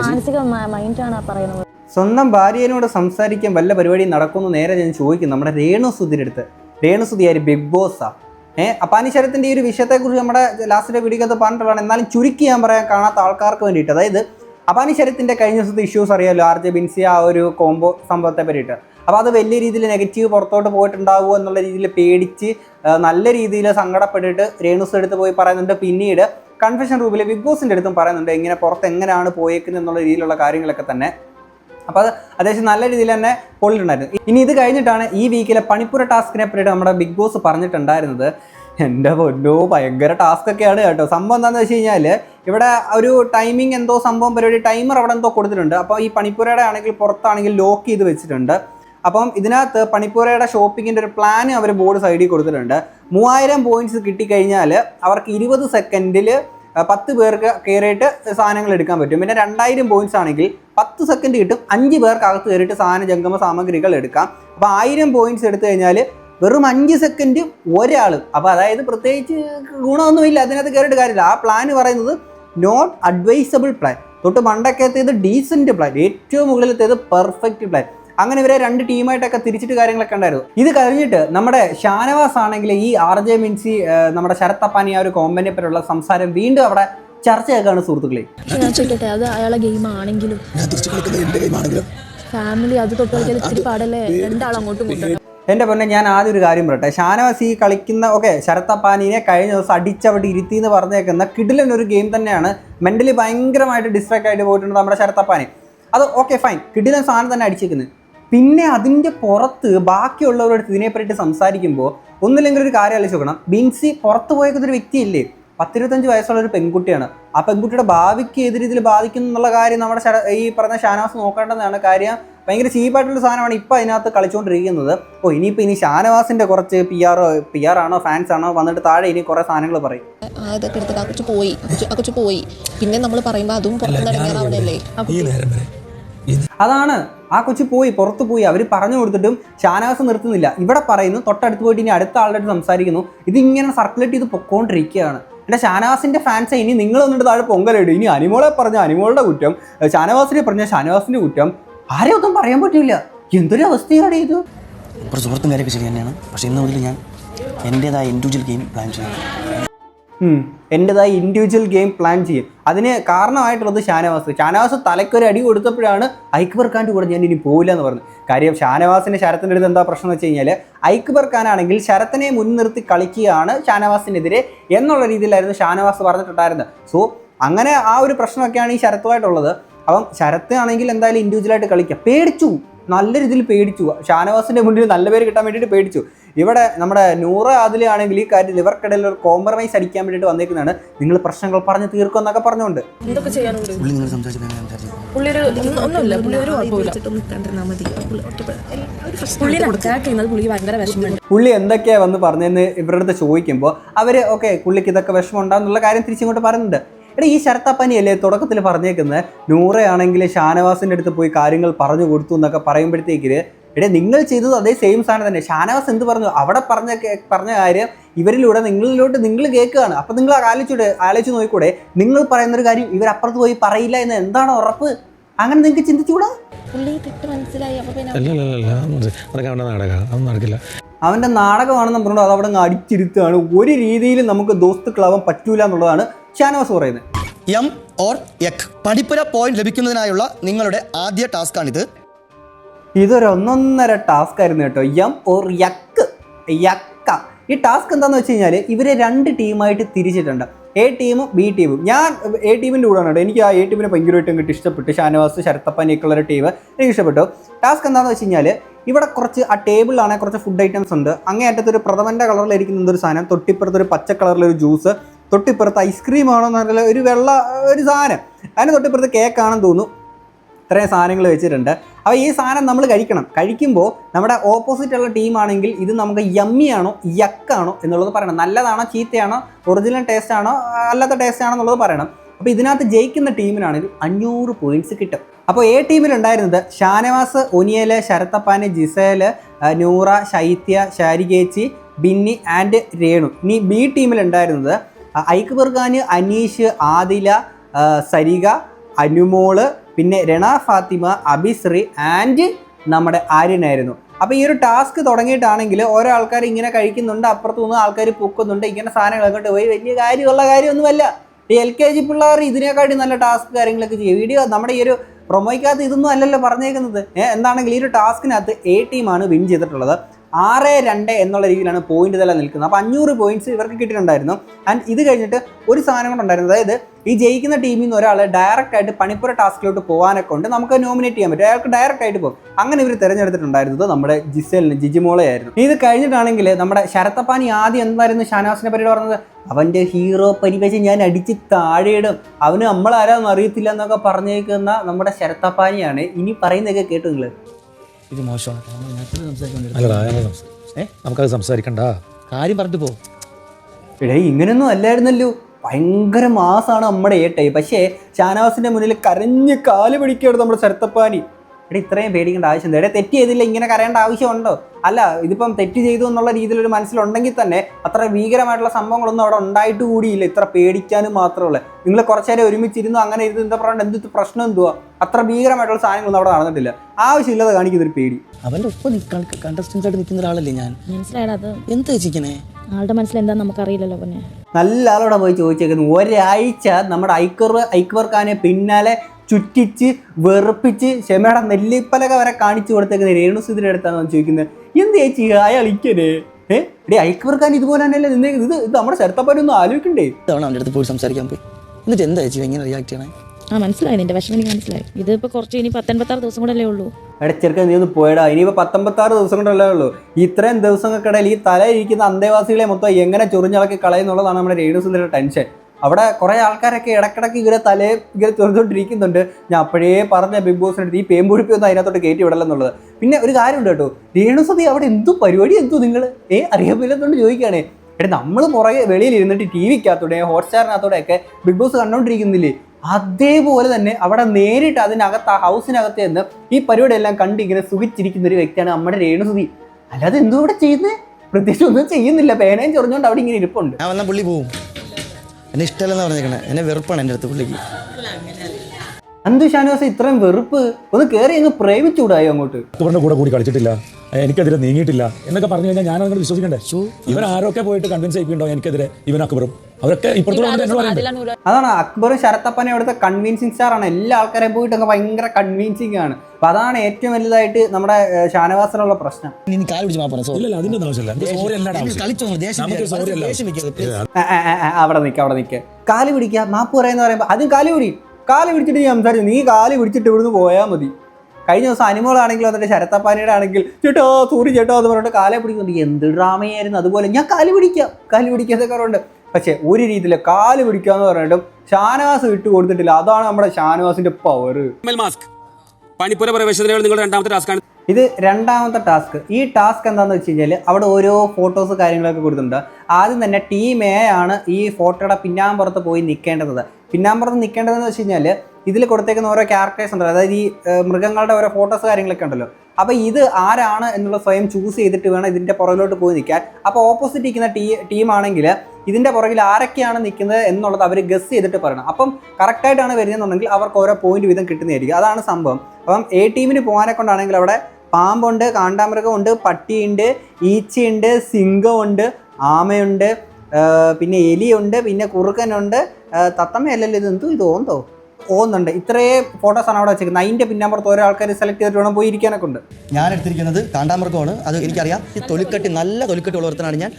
മാനസിക മൈൻഡാണ് പറയുന്നത്. സ്വന്തം ഭാര്യനോട് സംസാരിക്കാൻ വല്ല പരിപാടിയും നടക്കുന്നു നേരെ ഞാൻ ചോദിക്കും നമ്മുടെ രേണു അടുത്ത് രേണു സുധി ആര് ബിഗ് ബോസാ ഏഹ് അപ്പാനിശരത്തിന്റെ ഈ ഒരു വിഷയത്തെക്കുറിച്ച് നമ്മുടെ ലാസ്റ്റിലെ വീഡിയോക്കകത്ത് പറഞ്ഞിട്ടുള്ളതാണ്. എന്നാലും ചുരുക്കി ഞാൻ പറയാൻ കാണാത്ത ആൾക്കാർക്ക് വേണ്ടിയിട്ട്. അതായത് അപാനിശരത്തിന്റെ കഴിഞ്ഞ ദിവസത്തെ ഇഷ്യൂസ് അറിയാമല്ലോ ആർ ജെ ബിൻസി ആ ഒരു കോംബോ സംഭവത്തെ പറ്റിയിട്ട്. അപ്പോൾ അത് വലിയ രീതിയിൽ നെഗറ്റീവ് പുറത്തോട്ട് പോയിട്ടുണ്ടാവുമോ എന്നുള്ള രീതിയിൽ പേടിച്ച് നല്ല രീതിയിൽ സങ്കടപ്പെട്ടിട്ട് രേണുസ് എടുത്ത് പോയി പറയുന്നുണ്ട്. പിന്നീട് കൺഫെഷൻ റൂമിൽ ബിഗ് ബോസിന്റെ അടുത്തും പറയുന്നുണ്ട് എങ്ങനെ പുറത്ത് എങ്ങനെയാണ് പോയേക്കുന്നത്? എന്നുള്ള രീതിയിലുള്ള കാര്യങ്ങളൊക്കെ തന്നെ. അപ്പോൾ അത് അത്യാവശ്യം നല്ല രീതിയിൽ തന്നെ പൊള്ളിയിട്ടുണ്ടായിരുന്നു ഇനി ഇത് കഴിഞ്ഞിട്ടാണ് ഈ വീക്കിലെ പണിപ്പുര ടാസ്കിനെ പറ്റിയിട്ട് നമ്മുടെ ബിഗ് ബോസ് പറഞ്ഞിട്ടുണ്ടായിരുന്നത്. എന്റെ പൊന്നോ ഭയങ്കര ടാസ്ക് ഒക്കെയാണ് കേട്ടോ. സംഭവം എന്താണെന്ന് വെച്ച് കഴിഞ്ഞാൽ ഇവിടെ ഒരു ടൈമിംഗ് എന്തോ സംഭവം പരിപാടി ടൈമർ അവിടെ എന്തോ കൊടുത്തിട്ടുണ്ട്. അപ്പോൾ ഈ പണിപ്പുരയുടെ ആണെങ്കിൽ പുറത്താണെങ്കിൽ ലോക്ക് ചെയ്ത് വെച്ചിട്ടുണ്ട്. അപ്പം ഇതിനകത്ത് പണിപ്പുരയുടെ ഷോപ്പിങ്ങിന്റെ ഒരു പ്ലാൻ അവർ ബോർഡ് സൈഡിൽ കൊടുത്തിട്ടുണ്ട്. മൂവായിരം പോയിന്റ്സ് കിട്ടിക്കഴിഞ്ഞാൽ അവർക്ക് ഇരുപത് സെക്കൻഡിൽ പത്ത് പേർക്ക് കയറിയിട്ട് സാധനങ്ങൾ എടുക്കാൻ പറ്റും. പിന്നെ രണ്ടായിരം പോയിന്റ്സ് ആണെങ്കിൽ പത്ത് സെക്കൻഡ് കിട്ടും അഞ്ച് പേർക്ക് അകത്ത് കയറിയിട്ട് സാധന ജംഗമ സാമഗ്രികൾ എടുക്കാം. അപ്പോൾ ആയിരം പോയിന്റ്സ് എടുത്തു കഴിഞ്ഞാൽ വെറും അഞ്ച് സെക്കൻഡ് ഒരാൾ അപ്പോൾ അതായത് പ്രത്യേകിച്ച് ഗുണമൊന്നുമില്ല അതിനകത്ത് കയറിയിട്ട് കാര്യമില്ല. ആ പ്ലാൻ പറയുന്നത് നോട്ട് അഡ്വൈസബിൾ പ്ലാൻ തൊട്ട് മണ്ടക്കത്തേത് ഡീസന്റ് പ്ലാൻ ഏറ്റവും മുകളിലത്തേത് പെർഫെക്റ്റ് പ്ലാൻ അങ്ങനെ ഇവരെ രണ്ട് ടീമായിട്ടൊക്കെ തിരിച്ചിട്ട് കാര്യങ്ങളൊക്കെ ഉണ്ടായിരുന്നു. ഇത് കഴിഞ്ഞിട്ട് നമ്മുടെ ഷാനവാസ് ആണെങ്കിൽ ഈ ആർ ജെ മിൻസി നമ്മുടെ ശരത് തപ്പാനി ആ ഒരു കോമ്പനെ പറ്റിയുള്ള സംസാരം വീണ്ടും അവിടെ ചർച്ചയാക്കാണ് സുഹൃത്തുക്കളെ. എന്റെ ഞാൻ ചോദിക്കട്ടെ അത് അയാളെ ഗെയിം ആണെങ്കിലും ഫാമിലി അത് തൊട്ട് കളിക്കാൻ ഇത്തിരി പാടല്ലേ? രണ്ടാളും അങ്ങോട്ടും ഇങ്ങോട്ടും എന്റെ പൊന്നെ ഞാൻ ആദ്യം ഒരു കാര്യം പറയട്ടെ. ഷാനവാസ് ഈ കളിക്കുന്ന ഓക്കെ ശരത്തപ്പാനിനെ കഴിഞ്ഞ ദിവസം അടിച്ചവിടെ ഇരുത്തി എന്ന് പറഞ്ഞേക്കുന്ന കിടിലൻ ഒരു ഗെയിം തന്നെയാണ് മെന്റലി ഭയങ്കരമായിട്ട് ഡിസ്ട്രാക്ട് ആയിട്ട് പോയിട്ടുണ്ട് നമ്മുടെ ശരത്തപ്പാനി അത് ഓക്കെ ഫൈൻ കിടിലൻ സാധനം തന്നെ അടിച്ചേക്കുന്നത് പിന്നെ അതിന്റെ പുറത്ത് ബാക്കിയുള്ളവരോട് ഇതിനെപ്പറ്റി സംസാരിക്കുമ്പോൾ ഒന്നില്ലെങ്കിൽ ഒരു കാര്യം ആലോചിച്ച് നോക്കണം. ബിൻസി പുറത്ത് പോയേക്കുന്ന ഒരു വ്യക്തിയില്ലേ? പത്തിരുപത്തഞ്ച് വയസ്സുള്ള ഒരു പെൺകുട്ടിയാണ്. ആ പെൺകുട്ടിയുടെ ഭാവിക്ക് ഏത് രീതിയിൽ ബാധിക്കുന്നു എന്നുള്ള കാര്യം നമ്മുടെ ഈ പറഞ്ഞ ഷാനവാസ് നോക്കേണ്ടതാണ്. കാര്യം ഭയങ്കര ചീപ്പായിട്ടുള്ള സാധനമാണ് ഇപ്പോൾ അതിനകത്ത് കളിച്ചുകൊണ്ടിരിക്കുന്നത്. ഓ ഇനിയിപ്പോൾ ഇനി ഷാനവാസിന്റെ കുറച്ച് പി ആർ പി ആർ ആണോ ഫാൻസ് ആണോ വന്നിട്ട് താഴെ ഇനി കുറേ സാധനങ്ങൾ പറയും. അതൊക്കെ എടുത്തിട്ട് ആ കൊച്ചു പോയി. ആ കൊച്ചു- പോയി. പിന്നെ നമ്മൾ പറയുമ്പോൾ അതും പുറത്തുനിന്ന് അതാണ് ആ കൊച്ചു പോയി പുറത്ത് പോയി. അവർ പറഞ്ഞു കൊടുത്തിട്ടും ഷാനവാസ് നിർത്തുന്നില്ല. ഇവിടെ പറയുന്നു തൊട്ടടുത്ത് പോയിട്ട് ഇനി അടുത്ത ആളുടെ സംസാരിക്കുന്നു. ഇതിങ്ങനെ സർക്കുലേറ്റ് ചെയ്ത് പൊക്കോണ്ടിരിക്കുകയാണ്. എന്റെ ഷാനവാസിന്റെ ഫാൻസ് ഇനി നിങ്ങൾ വന്നിട്ട് താഴെ പൊങ്കലിടും. ഇനി അനിമോളെ പറഞ്ഞ അനിമോളുടെ കുറ്റം ഷാനവാസിനെ പറഞ്ഞ ഷാനവാസിന്റെ കുറ്റം ആരെയും പറയാൻ പറ്റില്ല. എന്തൊരു അവസ്ഥയാണ് ഇത്? സുഹൃത്തും കാര്യമൊക്കെ ശരി തന്നെയാണ്. പക്ഷേ ഇന്ന് മുതൽ ഞാൻ എന്റേതായ ഇൻഡിവിജ്വൽ ഗെയിം പ്ലാൻ ചെയ്യാം ഉം. എന്റെതായ ഇൻഡിവിജ്വൽ ഗെയിം പ്ലാൻ ചെയ്യും. അതിന് കാരണമായിട്ടുള്ളത് ഷാനവാസ്. ഷാനവാസ് തലയ്ക്കൊരു അടി കൊടുത്തപ്പോഴാണ് ഐക്ബർ ഖാന്റെ കൂടെ ഞാൻ ഇനി പോവില്ല എന്ന് പറഞ്ഞു കാര്യം ഷാനവാസിന്റെ ശരത്തിന്റെ അടുത്ത് എന്താ പ്രശ്നം എന്ന് വെച്ച് കഴിഞ്ഞാൽ ഐക്ബർ ഖാൻ ആണെങ്കിൽ ശരത്തിനെ മുൻനിർത്തി കളിക്കുകയാണ് ഷാനവാസിനെതിരെ എന്നുള്ള രീതിയിലായിരുന്നു ഷാനവാസ് പറഞ്ഞിട്ടുണ്ടായിരുന്നത്. സോ അങ്ങനെ ആ ഒരു പ്രശ്നമൊക്കെയാണ് ഈ ശരത്തുമായിട്ടുള്ളത്. അപ്പം ശരത്ത് ആണെങ്കിൽ എന്തായാലും ഇൻഡിവിജ്വലായിട്ട് കളിക്കുക പേടിച്ചു നല്ല രീതിയിൽ പേടിച്ചു. ഷാനവാസിന്റെ മുന്നിൽ നല്ല പേര് കിട്ടാൻ വേണ്ടിയിട്ട് പേടിച്ചു. ഇവിടെ നമ്മുടെ നൂറ് ആദിലാണെങ്കിൽ ഈ കാര്യത്തിൽ ഇവർക്കിടയിൽ ഒരു കോംപ്രമൈസ് അടിക്കാൻ വേണ്ടിയിട്ട് വന്നേക്കുന്നതാണ്. നിങ്ങൾ പ്രശ്നങ്ങൾ പറഞ്ഞ് തീർക്കും എന്നൊക്കെ പറഞ്ഞുകൊണ്ട്. എന്തൊക്കെ ചെയ്യാനുണ്ട്? പുള്ളി ഒരു ഒന്നുമില്ല. ഒരു കുഴപ്പമില്ല. എന്തൊക്കെയാ വന്ന് പറഞ്ഞതെന്ന് ഇവരുടെ അടുത്ത് ചോദിക്കുമ്പോൾ അവർ ഓക്കെ പുള്ളിക്ക് ഇതൊക്കെ വിഷമം ഉണ്ടാകുന്നുള്ള കാര്യം തിരിച്ചിങ്ങോട്ട് പറയുന്നുണ്ട്. എടാ ഈ ശരത്തപ്പനി അല്ലേ തുടക്കത്തിൽ പറഞ്ഞേക്കുന്നത്? നൂറയാണെങ്കിൽ ഷാനവാസിന്റെ അടുത്ത് പോയി കാര്യങ്ങൾ പറഞ്ഞു കൊടുത്തു എന്നൊക്കെ പറയുമ്പോഴത്തേക്ക് എടേ നിങ്ങൾ ചെയ്തത് അതേ സെയിം സാധനം തന്നെ. ഷാനവാസ് എന്ത് പറഞ്ഞു? അവിടെ പറഞ്ഞ പറഞ്ഞ കാര്യം ഇവരിലൂടെ നിങ്ങളിലോട്ട് നിങ്ങൾ കേൾക്കുകയാണ്. അപ്പം നിങ്ങൾ ആലോചിച്ചൂടെ ആലോചിച്ച് നോക്കിക്കൂടെ. നിങ്ങൾ പറയുന്നൊരു കാര്യം ഇവരപ്പുറത്ത് പോയി പറയില്ല എന്ന് എന്താണ് ഉറപ്പ്? അങ്ങനെ നിങ്ങൾക്ക് ചിന്തിച്ചുകൂടാ? അവന്റെ അവന്റെ നാടകമാണെന്ന് പറഞ്ഞു അത് അവിടെ അടിച്ചിരുത്താണ് അടിച്ചിരുത്തുകയാണ്. ഒരു രീതിയിലും നമുക്ക് ദോസ്തുക്കളാവാൻ പറ്റൂല എന്നുള്ളതാണ് ഷാനവാസ് പറയുന്നത് എം ഓർ എക്. പഠിപ്പുര പോയിന്റ് ലഭിക്കുന്നതിനായുള്ള നിങ്ങളുടെ ആദ്യ ടാസ്ക്കാണിത് ഇതൊരു ഒന്നൊന്നര ടാസ്ക് ആയിരുന്നു കേട്ടോ. എം ഓർ യക്ക് യക്ക ഈ ടാസ്ക് എന്താണെന്ന് വെച്ച് കഴിഞ്ഞാൽ ഇവരെ രണ്ട് ടീമായിട്ട് തിരിച്ചിട്ടുണ്ട്. എ ടീമും ബി ടീമും ഞാൻ എ ടീമിന്റെ കൂടെയാണ് കേട്ടോ എനിക്ക് ആ എ ടീമിനെ ഭയങ്കരമായിട്ട് ഇങ്ങോട്ട് ഇഷ്ടപ്പെട്ടു. ഷാനവാസ് ശരത്തപ്പനിയൊക്കെയുള്ള ഒരു ടീം എനിക്ക് ഇഷ്ടപ്പെട്ടു. ടാസ്ക് എന്താണെന്ന് വെച്ച് കഴിഞ്ഞാൽ ഇവിടെ കുറച്ച് ആ ടേബിളിലാണെങ്കിൽ കുറച്ച് ഫുഡ് ഐറ്റംസ് ഉണ്ട്. അങ്ങേ അറ്റത്തൊരു പ്രഥമന്റെ കളറിലിരിക്കുന്ന ഒരു സാധനം തൊട്ടിപ്പുറത്ത് ഒരു പച്ച കളറിലൊരു ജ്യൂസ് തൊട്ടിപ്പുറത്ത് ഐസ്ക്രീം ആണോ എന്നറിയില്ല ഒരു വെള്ള ഒരു സാധനം. അതിന് തൊട്ടിപ്പുറത്ത് കേക്ക് ആണെന്ന് തോന്നുന്നു. ഇത്രയും സാധനങ്ങൾ വെച്ചിട്ടുണ്ട്. അപ്പോൾ ഈ സാധനം നമ്മൾ കഴിക്കണം. കഴിക്കുമ്പോൾ നമ്മുടെ ഓപ്പോസിറ്റ് ഉള്ള ടീമാണെങ്കിൽ ഇത് നമുക്ക് യമ്മിയാണോ യക്കാണോ എന്നുള്ളത് പറയണം. നല്ലതാണോ ചീത്തയാണോ ഒറിജിനൽ ടേസ്റ്റ് ആണോ അല്ലാത്ത ടേസ്റ്റ് ആണോ എന്നുള്ളത് പറയണം. അപ്പോൾ ഇതിനകത്ത് ജയിക്കുന്ന ടീമിനാണെങ്കിൽ അഞ്ഞൂറ് പോയിന്റ്സ് കിട്ടും. അപ്പോൾ എ ടീമിലുണ്ടായിരുന്നത് ഷാനവാസ് ഒനിയൽ ശരത്തപ്പാന് ജിസേൽ നൂറ ശൈത്യ ശാരികേച്ചി ബിന്നി ആൻഡ് രേണു. ഇനി ബി ടീമിലുണ്ടായിരുന്നത് ഐക്ക് ബർഖാന് അനീഷ് ആദില സരിക അനുമോൾ പിന്നെ രണ ഫാത്തിമ അബിശ്രീ ആൻഡ് നമ്മുടെ ആര്യനായിരുന്നു. അപ്പോൾ ഈ ഒരു ടാസ്ക് തുടങ്ങിയിട്ടാണെങ്കിൽ ഓരോ ആൾക്കാർ ഇങ്ങനെ കഴിക്കുന്നുണ്ട് അപ്പുറത്തു നിന്ന് ആൾക്കാർ പൊക്കുന്നുണ്ട് ഇങ്ങനെ സാധനങ്ങൾ അങ്ങോട്ട് പോയി. വലിയ കാര്യമുള്ള കാര്യമൊന്നുമല്ല. ഈ എൽ കെ ജി പിള്ളേർ ഇതിനെക്കാട്ടി നല്ല ടാസ്ക് കാര്യങ്ങളൊക്കെ ചെയ്യും. വീഡിയോ നമ്മുടെ ഈ ഒരു പ്രൊമോയ്ക്കകത്ത് ഇതൊന്നും അല്ലല്ലോ പറഞ്ഞേക്കുന്നത്. എന്താണെങ്കിൽ ഈ ഒരു ടാസ്കിനകത്ത് എ ടീമാണ് വിൻ ചെയ്തിട്ടുള്ളത്. ആറ് രണ്ട് എന്നുള്ള രീതിയിലാണ് പോയിന്റ് തല നിൽക്കുന്നത്. അപ്പോൾ അഞ്ഞൂറ് പോയിന്റ്സ് ഇവർക്ക് കിട്ടിയിട്ടുണ്ടായിരുന്നു. ആൻഡ് ഇത് കഴിഞ്ഞിട്ട് ഒരു സാധനം കൊണ്ടുണ്ടായിരുന്നു അതായത് ഈ ജയിക്കുന്ന ടീമിൽ നിന്ന് ഒരാൾ ഡയറക്റ്റ് ആയിട്ട് പണിപ്പുര ടാസ്കിലോട്ട് പോകാനെ കൊണ്ട് നമുക്ക് നോമിനേറ്റ് ചെയ്യാൻ പറ്റും. അയാൾക്ക് ഡയറക്റ്റ് ആയിട്ട് പോകും. അങ്ങനെ ഇവർ തിരഞ്ഞെടുത്തിട്ടുണ്ടായിരുന്നത് നമ്മുടെ ജിസേലിന് ജിജിമോളയായിരുന്നു ഇത് കഴിഞ്ഞിട്ടാണെങ്കിൽ നമ്മുടെ ശരത്തപ്പാനി ആദ്യം എന്തായിരുന്നു ഷാനവാസിനെ പറ്റി പറഞ്ഞത്? അവന്റെ ഹീറോ പരിവേശം ഞാൻ അടിച്ച് താഴെയിടും. അവന് നമ്മളാരാന്നും അറിയത്തില്ല എന്നൊക്കെ പറഞ്ഞേക്കുന്ന നമ്മുടെ ശരത്തപ്പാനിയാണ് ഇനി പറയുന്നതൊക്കെ കേട്ടു നിങ്ങൾ ഇത് മോശമാണ്. അല്ലടാ നമുക്കത് സംസാരിക്കണ്ട. കാര്യം പറഞ്ഞിട്ട് പോ. എടേ ഇങ്ങനെയൊന്നും അല്ലായിരുന്നല്ലോ. ഭയങ്കര മാസാണ് നമ്മുടെ ഏട്ടായി പക്ഷേ ഷാനവാസിന്റെ മുന്നിൽ കരഞ്ഞ് കാൽ പിടിക്കുകയാണ് നമ്മുടെ ശരത്തപ്പാനി. എടേ ഇത്രയും പേടിക്കേണ്ട ആവശ്യമുണ്ട് എടേ തെറ്റ് ചെയ്തില്ല ഇങ്ങനെ കരയേണ്ട ആവശ്യമുണ്ടോ? അല്ല ഇതിപ്പം തെറ്റ് ചെയ്തു എന്നുള്ള രീതിയിൽ ഒരു മനസ്സിലുണ്ടെങ്കിൽ തന്നെ അത്ര ഭീകരമായിട്ടുള്ള സംഭവങ്ങളൊന്നും അവിടെ ഉണ്ടായിട്ട് കൂടിയില്ല. ഇത്ര പേടിക്കാനും മാത്രമുള്ള നിങ്ങൾ കുറച്ചു നേരം ഒരുമിച്ചിരുന്നു അങ്ങനെ ഇരുന്ന് എന്താ പറയുക എന്ത് പ്രശ്നം എന്തുവാ? അത്ര ഭീകരമായിട്ടുള്ള സാധനങ്ങളൊന്നും അവിടെ നടന്നിട്ടില്ല. ആവശ്യമില്ലാതെ കാണിക്കുന്ന ഒരു പേടി. അവന്റെ ഒപ്പം കണ്ടസ്റ്റൻസ് ആയിട്ട് നിൽക്കുന്ന ഒരാളല്ലേ ഞാൻ? മനസ്സിലായത് അത്. എന്താ ആളുടെ മനസ്സിൽ എന്താ നമുക്കറിയില്ലല്ലോ പിന്നെ. നല്ല ആളോടെ പോയി ചോദിച്ചേക്കുന്നു ഒരാഴ്ച നമ്മുടെ ഐക്കർ ഐക്വർ ഖാനെ പിന്നാലെ ചുറ്റിച്ച് വെറുപ്പിച്ച് ക്ഷമയുടെ നെല്ലിപ്പലക വരെ കാണിച്ചു കൊടുത്തേക്കുന്ന രേണുസുതിയുടെ അടുത്താണ് ചോദിക്കുന്നത്. എന്ത് ചേച്ചി? അയാൾ ഇക്കനെ ഏ? ഡേ ഖാൻ ഇതുപോലെ തന്നെയല്ലേ നിന്നേ? ഇത് ഇത് നമ്മുടെ ശരത്തപ്പാരൊന്നും ആലോചിക്കണ്ടേ? തവണ അവന്റെ അടുത്ത് പോയി സംസാരിക്കാൻ പോയി. എന്നിട്ട് എന്താ ചേച്ചി എങ്ങനെ റിയാക്ട് ചെയ്യണേ? ആ മനസ്സിലായി നിന്റെ വിഷമം എനിക്ക് മനസ്സിലായി. ഇതിപ്പോ കുറച്ച് ഇനി പത്തൊൻപത്താറ് ദിവസം കൂടെ അല്ലേ ഉള്ളൂ? എടാ ചെറുക്കൻ നീ ഒന്ന് പോയടാ. ഇനിയിപ്പോ പത്തൊമ്പത്താറ് ദിവസം കൊണ്ടല്ലേ ഉള്ളൂ. ഇത്രയും ദിവസങ്ങൾക്കിടയിൽ ഈ തലയിരിക്കുന്ന അന്തേവാസികളെ മൊത്തം എങ്ങനെ ചൊറിഞ്ഞളക്കി കളയുന്നുള്ളതാണ് നമ്മുടെ രേണുസുന്ദരുടെ ടെൻഷൻ. അവിടെ കുറേ ആൾക്കാരൊക്കെ ഇടക്കിടക്ക് ഇങ്ങനെ തലേ ഇങ്ങനെ തീർന്നുകൊണ്ടിരിക്കുന്നുണ്ട് ഞാൻ അപ്പോഴേ പറഞ്ഞ ബിഗ് ബോസിന്റെ അടുത്ത് ഈ പേമ്പുഴുപ്പി ഒന്നും അതിനകത്തോട്ട് കയറ്റി വിടലെന്നുള്ളത്. പിന്നെ ഒരു കാര്യമുണ്ട് കേട്ടോ. രേണുസതി അവിടെ എന്തു പരിപാടി എന്തു നിങ്ങൾ ഏ അറിയാമില്ലെന്നുകൊണ്ട് ചോദിക്കുകയാണേ. എടാ നമ്മൾ പുറകെ വെളിയിൽ ഇരുന്നിട്ട് ടി വിക്കകത്തൂടെ ഹോട്ട്സ്റ്റാറിനകത്തൂടെ ഒക്കെ ബിഗ് ബോസ് കണ്ടോണ്ടിരിക്കുന്നില്ലേ? അതേപോലെ തന്നെ അവിടെ നേരിട്ട് അതിനകത്ത് ആ ഹൗസിനകത്ത് നിന്ന് ഈ പരിപാടി എല്ലാം കണ്ട് ഇങ്ങനെ സുഖിച്ചിരിക്കുന്ന ഒരു വ്യക്തിയാണ് നമ്മുടെ രേണുസുതി. അല്ലാതെ എന്തോ ഇവിടെ ചെയ്യുന്നത് പ്രത്യേകിച്ച് ഒന്നും ചെയ്യുന്നില്ല. പേനയും ചൊറിഞ്ഞുകൊണ്ട് അവിടെ ഇങ്ങനെ ഇരിപ്പുണ്ട്. പുള്ളി പോവും. എന്നെ ഇഷ്ടമല്ലെന്ന് പറഞ്ഞേക്കണേ. എന്നെ വെറുപ്പാണ് എന്റെ അടുത്ത് പുള്ളിക്ക്. അന്തു ഷാനവാസ് ഇത്രയും വെറുപ്പ്. ഒന്ന് കയറി അങ്ങ് പ്രേമിച്ചൂടായോ അങ്ങോട്ട്? അക്ബറിന്റെ കൂടെ കൂടി കളിച്ചിട്ടില്ല. എനിക്കെതിരെ നീങ്ങിയിട്ടില്ല. എന്നൊക്കെ പറഞ്ഞു കഴിഞ്ഞാൽ ഞാൻ അങ്ങനെ വിശ്വസിക്കണ്ടേ? ഇവർ ആരൊക്കെ പോയിട്ട് കൺവിൻസ് ചെയ്യിക്കുന്നുണ്ടോ എനിക്കെതിരെ ഇവൻ അക്ബറും. അവരൊക്കെ അതാണ് അക്ബറും ശരത്തപ്പനെ അവിടുത്തെ കൺവിൻസിങ് സ്റ്റാർ ആണ്. എല്ലാ ആൾക്കാരെയും പോയിട്ടൊക്കെ ഭയങ്കര കൺവിൻസിങ് ആണ്. അപ്പൊ അതാണ് ഏറ്റവും വലുതായിട്ട് നമ്മുടെ ഷാനവാസിനുള്ള പ്രശ്നം. അവിടെ നിൽക്കുക അവിടെ നിൽക്കുക കാൽ പിടിക്കുക മാപ്പ് പറയുന്ന പറയുമ്പോ അതും കാൽ പിടി. കാൽ പിടിച്ചിട്ട് ഞാൻ സംസാരിച്ചു. നീ കാൽ പിടിച്ചിട്ട് ഇവിടുന്ന് പോയാൽ മതി. കഴിഞ്ഞ ദിവസം അനിമോളാണെങ്കിൽ വന്നിട്ട് ശരത്തപ്പാനിയുടെ ആണെങ്കിൽ ചേട്ടോ സൂരി ചേട്ടോ എന്ന് പറഞ്ഞിട്ട് കാലെ പിടിക്കുന്നുണ്ട്. എന്ത് ഡ്രാമയായിരുന്നു അതുപോലെ. ഞാൻ കാൽ പിടിക്കാം. കാൽ പിടിക്കാത്തക്കാറുണ്ട് പക്ഷേ ഒരു രീതിയിൽ കാൽ പിടിക്കുക പിടിക്കാന്ന് പറഞ്ഞിട്ടും ഷാനവാസ് വിട്ടു കൊടുത്തിട്ടില്ല. അതാണ് നമ്മുടെ ഷാനവാസിന്റെ പവർ പണിപ്പുര പ്രവേശനത്തിനുള്ള നിങ്ങളുടെ രണ്ടാമത്തെ ടാസ്ക്കാണ് ഇത് രണ്ടാമത്തെ ടാസ്ക് ഈ ടാസ്ക് എന്താണെന്ന് വെച്ച് കഴിഞ്ഞാൽ അവിടെ ഓരോ ഫോട്ടോസ് കാര്യങ്ങളൊക്കെ കൊടുത്തിട്ടുണ്ട്. ആദ്യം തന്നെ ടീം എ ആണ് ഈ ഫോട്ടോയുടെ പിന്നാമ്പുറത്ത് പോയി നിൽക്കേണ്ടത് പിന്നാമ്പുറത്ത് നിൽക്കേണ്ടതെന്ന് വെച്ച് കഴിഞ്ഞാൽ ഇതിൽ കൊടുത്തേക്കുന്ന ഓരോ ക്യാരക്ടേഴ്സ് ഉണ്ടല്ലോ. അതായത് ഈ മൃഗങ്ങളുടെ ഓരോ ഫോട്ടോസ് കാര്യങ്ങളൊക്കെ ഉണ്ടല്ലോ. അപ്പോൾ ഇത് ആരാണ് എന്നുള്ള സ്വയം ചൂസ് ചെയ്തിട്ട് വേണം ഇതിന്റെ പുറകിലോട്ട് പോയി നിൽക്കാൻ. അപ്പോൾ ഓപ്പോസിറ്റ് നിൽക്കുന്ന ടീ ടീമാണെങ്കിൽ ഇതിന്റെ പുറകിൽ ആരൊക്കെയാണ് നിൽക്കുന്നത് എന്നുള്ളത് അവർ ഗസ് ചെയ്തിട്ട് പറയണം. അപ്പം കറക്റ്റായിട്ടാണ് വരുന്നതെന്നുണ്ടെങ്കിൽ അവർക്ക് ഓരോ പോയിന്റ് വീതം കിട്ടുന്നതായിരിക്കും. അതാണ് സംഭവം. അപ്പം എ ടീമിന് പോകാനെ കൊണ്ടാണെങ്കിൽ അവിടെ പാമ്പുണ്ട് കാണ്ടാമൃഗമുണ്ട് പട്ടിയുണ്ട് ഈച്ചയുണ്ട് സിംഗമുണ്ട് ആമയുണ്ട് പിന്നെ എലിയുണ്ട് പിന്നെ കുറുക്കനുണ്ട്. തത്തമ്മയല്ലല്ലോ ഇത് എന്തോ? ഇത് ഓന്തോ? ഓന്നുണ്ട്. ഇത്രയും ഫോട്ടോസാണ് അവിടെ വെച്ചേക്കുന്നത് അതിന്റെ പിന്നാമ്പുറത്ത് ഓരോ ആൾക്കാർ സെലക്ട് ചെയ്തിട്ട് വേണം പോയി ഇരിക്കാനൊക്കെ ഉണ്ട്. ഞാൻ എടുത്തിരിക്കുന്നത് കാണ്ടാമൃഗമാണ്. അത് എനിക്കറിയാം. ഈ തൊലിക്കെട്ടി നല്ല തൊലിക്കട്ടി ഉള്ളവർത്തനാണ് ഞാൻ.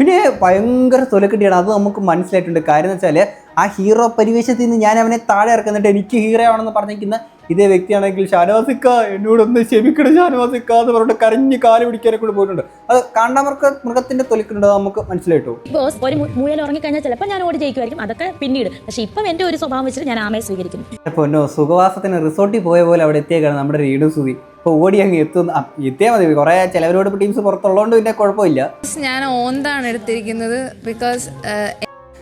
പിന്നെ ഭയങ്കര തൊലക്കെട്ടിയാണ്. അത് നമുക്ക് മനസ്സിലായിട്ടുണ്ട്. കാര്യം എന്ന് വെച്ചാൽ ആ ഹീറോ പരിവേശത്തിൽ നിന്ന് ഞാൻ അവനെ താഴെ ഇറക്കുന്നിട്ട് എനിക്ക് ഹീറോ ആണെന്ന് പറഞ്ഞിരിക്കുന്ന ഇതേ വ്യക്തിയാണെങ്കിൽ ഷാനവാസിക്ക എന്നോടൊന്ന് ക്ഷമിക്കണം ഷാനവാസിക്ക എന്ന് പറഞ്ഞിട്ട് കരഞ്ഞ് കാൽ പിടിക്കാനെ കൂടെ പോയിട്ടുണ്ട്. അത് കാണ്ടാമൃഗ മൃഗത്തിന്റെ തൊലിക്കുണ്ട് നമുക്ക് മനസ്സിലായിട്ടോ? ബോസ് ഒരു മൂയൽ മുയൽ ഉറങ്ങിക്കഴിഞ്ഞാൽ ചിലപ്പോൾ ഞാൻ ഓടി ജയിക്കുമായിരിക്കും. അതൊക്കെ പിന്നീട്. പക്ഷെ ഇപ്പം എന്റെ ഒരു സ്വഭാവം വെച്ചിട്ട് ഞാൻ ആമയെ സ്വീകരിക്കുന്നു. പൊന്നോ സുഖവാസത്തിന് റിസോർട്ടിൽ പോയ പോലെ അവിടെ എത്തിയേക്കാണ് നമ്മുടെ രേണു സുതി ഇപ്പോൾ ഓടി അങ്ങ് എത്തുന്ന എത്തിയാൽ മതി. കുറേ ചിലവരോട് ടീംസ് പുറത്തുള്ളതുകൊണ്ട് പിന്നെ കുഴപ്പമില്ല. ഞാൻ ഓന്താണ് എടുത്തിരിക്കുന്നത് ബിക്കോസ്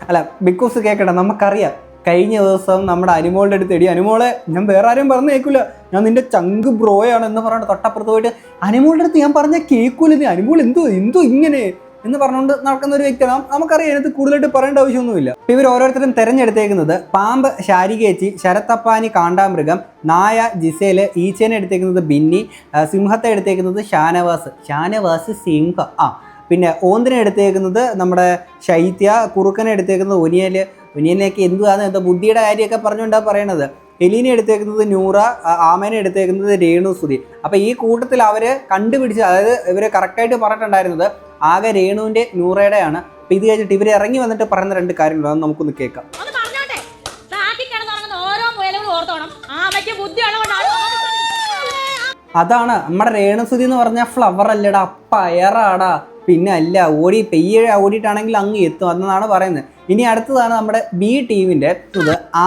അല്ല ബിക്കോസ് കേൾക്കട്ടെ നമുക്കറിയാം. കഴിഞ്ഞ ദിവസം നമ്മുടെ അനുമോളുടെ അടുത്ത് എടി അനുമോളെ ഞാൻ വേറെ ആരും പറഞ്ഞു കേൾക്കില്ല ഞാൻ നിന്റെ ചങ്ക് ബ്രോയാണ് എന്ന് പറഞ്ഞിട്ട് തൊട്ടപ്പുറത്ത് പോയിട്ട് അനുമോളുടെ അടുത്ത് ഞാൻ പറഞ്ഞ കേൾക്കൂല നീ അനുമോൾ എന്തോ എന്തോ ഇങ്ങനെ? എന്ന് പറഞ്ഞുകൊണ്ട് നടക്കുന്ന ഒരു വ്യക്തിയാണ് നമുക്കറിയാം ഇതിനകത്ത് കൂടുതലായിട്ട് പറയേണ്ട ആവശ്യമൊന്നുമില്ല. ഇവർ ഓരോരുത്തരും തെരഞ്ഞെടുത്തേക്കുന്നത് പാമ്പ് ശാരികേച്ചി ശരത്തപ്പാനി കാണ്ടാമൃഗം നായ ജിസേൽ ഈച്ചേനെ എടുത്തേക്കുന്നത് ബിന്നി സിംഹത്തെ എടുത്തേക്കുന്നത് ഷാനവാസ്. ഷാനവാസ് സിംഹ. ആ പിന്നെ ഓന്തിനെ എടുത്തേക്കുന്നത് നമ്മുടെ ശൈത്യ കുറുക്കനെ എടുത്തേക്കുന്നത് ഒനിയൽ ഒനിയലിനൊക്കെ എന്തുവാന്ന് എന്താ ബുദ്ധിയുടെ കാര്യമൊക്കെ പറഞ്ഞുകൊണ്ടാണ് പറയണത്. എലീനെ എടുത്തേക്കുന്നത് നൂറ ആമേനെ എടുത്തേക്കുന്നത് രേണു സുതി അപ്പോൾ ഈ കൂട്ടത്തിൽ അവർ കണ്ടുപിടിച്ച് അതായത് ഇവർ കറക്റ്റായിട്ട് പറഞ്ഞിട്ടുണ്ടായിരുന്നത് ആകെ രേണുവിന്റെ നൂറയുടെയാണ്. അപ്പോൾ ഇത് കഴിഞ്ഞിട്ട് ഇവർ ഇറങ്ങി വന്നിട്ട് പറയുന്ന രണ്ട് കാര്യങ്ങളാണ് അത് നമുക്കൊന്ന് കേൾക്കാം. അതാണ് നമ്മുടെ രേണുസുതി എന്ന് പറഞ്ഞ ഫ്ലവർ അല്ലടാ പയറാടാ. പിന്നെ അല്ല ഓടി പെയ്യ ഓടിയിട്ടാണെങ്കിൽ അങ്ങ് എത്തും. എന്നാണ് പറയുന്നത്. ഇനി അടുത്തതാണ് നമ്മുടെ ബി ടീമിന്റെ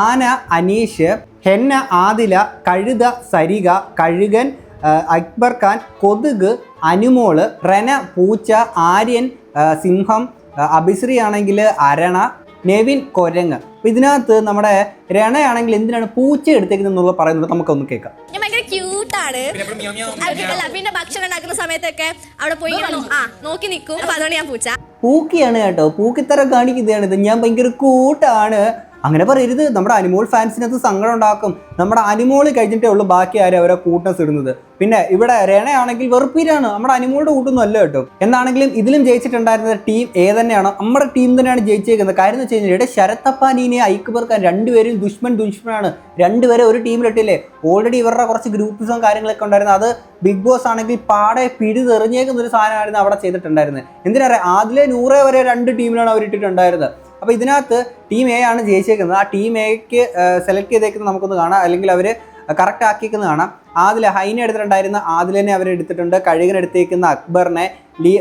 ആന അനീഷ് ഹെന്ന ആദില കഴുത സരിക കഴുകൻ അക്ബർ ഖാൻ കൊതുക് അനുമോൾ റന പൂച്ച ആര്യൻ സിംഹം അഭിശ്രീ ആണെങ്കിൽ അരണ നെവിൻ കൊരങ്ങ്. ഇതിനകത്ത് നമ്മുടെ രണയാണെങ്കിൽ എന്തിനാണ് പൂച്ച എടുത്തേക്കുന്നത് എന്നുള്ളത് പറയുന്നത് നമുക്കൊന്ന് കേൾക്കാം. ക്യൂട്ടാണ് പിന്നെ ഭക്ഷണം ഉണ്ടാക്കുന്ന സമയത്തൊക്കെ അവിടെ പോയി ആ നോക്കി നിൽക്കും. അപ്പൊ അതുകൊണ്ട് ഞാൻ പൂച്ച. പൂക്കിയാണ് കേട്ടോ. പൂക്കിത്തരം കാണിക്കുന്നതാണ് ഇത്. ഞാൻ ഭയങ്കര കൂട്ടാണ് അങ്ങനെ പറയരുത്. നമ്മുടെ അനിമോൾ ഫാൻസിനകത്ത് സങ്കടം ഉണ്ടാക്കും. നമ്മുടെ അനിമോൾ കഴിഞ്ഞിട്ടേ ഉള്ളൂ ബാക്കി ആരും അവരെ കൂട്ടസ് ഇടുന്നത് പിന്നെ ഇവിടെ രേണയാണെങ്കിൽ വെറുപ്പീരാണ്. നമ്മുടെ അനിമോളുടെ കൂട്ടൊന്നും അല്ല കേട്ടോ. എന്താണെങ്കിലും ഇതിലും ജയിച്ചിട്ടുണ്ടായിരുന്ന ടീം ഏ തന്നെയാണ്. നമ്മുടെ ടീം തന്നെയാണ് ജയിച്ചേക്കുന്നത്. കാര്യം എന്ന് വെച്ച് കഴിഞ്ഞാൽ ഇവിടെ ശരത്തപ്പാനീനെ പേർക്കാൻ രണ്ടുപേരും ദുഷ്മൻ ദുഷ്മനാണ്. രണ്ടുപേരെ ഒരു ടീമിലിട്ടില്ലേ ഓൾറെഡി ഇവരുടെ കുറച്ച് ഗ്രൂപ്പ്സും കാര്യങ്ങളൊക്കെ ഉണ്ടായിരുന്നു. അത് ബിഗ് ബോസ് ആണെങ്കിൽ പാടെ പിഴുതെറിഞ്ഞേക്കുന്ന ഒരു സാധനമായിരുന്നു അവിടെ ചെയ്തിട്ടുണ്ടായിരുന്നത്. എന്തിനാ പറയുക ആദ്യം നൂറേ വരെ രണ്ട് ടീമിലാണ് അവർ ഇട്ടിട്ടുണ്ടായിരുന്നത് അപ്പോൾ ഇതിനകത്ത് ടീം എ ആണ് ജയിച്ചേക്കുന്നത്. ആ ടീം എക്ക് സെലക്ട് ചെയ്തേക്കുന്നത് നമുക്കൊന്ന് കാണാം. അല്ലെങ്കിൽ അവർ കറക്റ്റ് ആക്കിയേക്കുന്നത് കാണാം. ആദില ഹൈനെ എടുത്തിട്ടുണ്ടായിരുന്ന ആദിലിനെ അവർ എടുത്തിട്ടുണ്ട്. കഴുകനെടുത്തേക്കുന്ന അക്ബറിനെ ലീ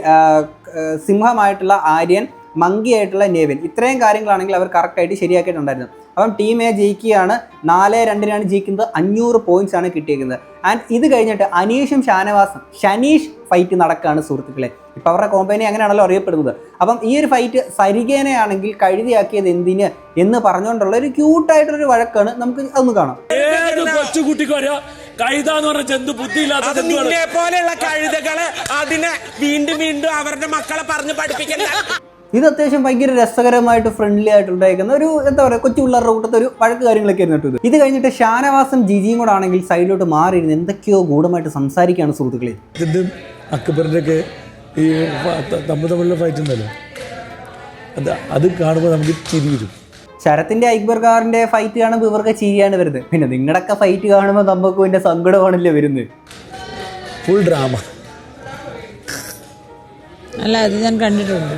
സിംഹമായിട്ടുള്ള ആര്യൻ മങ്കിയായിട്ടുള്ള നേവിൻ. ഇത്രയും കാര്യങ്ങളാണെങ്കിൽ അവർ കറക്റ്റായിട്ട് ശരിയാക്കിയിട്ടുണ്ടായിരുന്നു. അപ്പം ടീം എ ജയിക്കുകയാണ്. നാല് രണ്ടിനാണ് ജയിക്കുന്നത്. അഞ്ഞൂറ് പോയിന്റ്സ് ആണ് കിട്ടിയിരിക്കുന്നത് ആൻഡ് ഇത് കഴിഞ്ഞിട്ട് അനീഷും ഷാനവാസും ഷനീഷ് ഫൈറ്റ് നടക്കുകയാണ് സുഹൃത്തുക്കളെ. ഇപ്പം അവരുടെ കോമ്പനി അങ്ങനെയാണല്ലോ അറിയപ്പെടുന്നത്. അപ്പം ഈ ഒരു ഫൈറ്റ് സരികേനയാണെങ്കിൽ കഴുതിയാക്കിയത് എന്തിന് എന്ന് പറഞ്ഞുകൊണ്ടുള്ള ഒരു ക്യൂട്ടായിട്ടൊരു വഴക്കാണ് നമുക്ക് അതൊന്ന് കാണാം. പറഞ്ഞ ജന്തു ബുദ്ധിയില്ലാത്ത ജന്തുവാണ്. പോലെയുള്ള കഴുതകൾ അതിനെ വീണ്ടും വീണ്ടും അവരുടെ മക്കളെ പറഞ്ഞു പഠിപ്പിക്കണ്ട. ഇത് അത്യാവശ്യം ഭയങ്കര രസകരമായിട്ട് ഫ്രണ്ട്ലി ആയിട്ട് ആയിട്ടുണ്ടായിരിക്കുന്ന ഒരു എന്താ പറയുക കൊച്ചു പിള്ളേരുടെ കൂട്ടത്തെ ഒരു വഴക്ക് കാര്യങ്ങളൊക്കെ ആയിരുന്നു ഇത്. ഇത് കഴിഞ്ഞിട്ട് ഷാനവാസും ജിജിയും കൂടെ ആണെങ്കിൽ സൈഡിലോട്ട് മാറിയിരുന്ന് എന്തൊക്കെയോ ഗൂഢമായിട്ട് സംസാരിക്കുകയാണ് സുഹൃത്തുക്കളെ. അക്ബറിന്റെ ഈ തമ്മിൽ തമ്മിലുള്ള ഫൈറ്റ് ഉണ്ടല്ലോ. അത് അത് കാണുമ്പോൾ നമുക്ക് ചിരി വരും. ശരത്തിന്റെ അക്ബർ കാറിന്റെ ഫൈറ്റ് കാണുമ്പോൾ ഇവർക്ക് ചിരിയാണ് വരുന്നത്. പിന്നെ നിങ്ങളുടെയൊക്കെ ഫൈറ്റ് കാണുമ്പോൾ നമുക്ക് ഇതിന്റെ സങ്കടമാണല്ലേ വരുന്നത്. ഫുൾ ഡ്രാമ അല്ല അത് ഞാൻ കണ്ടിട്ടുണ്ട്.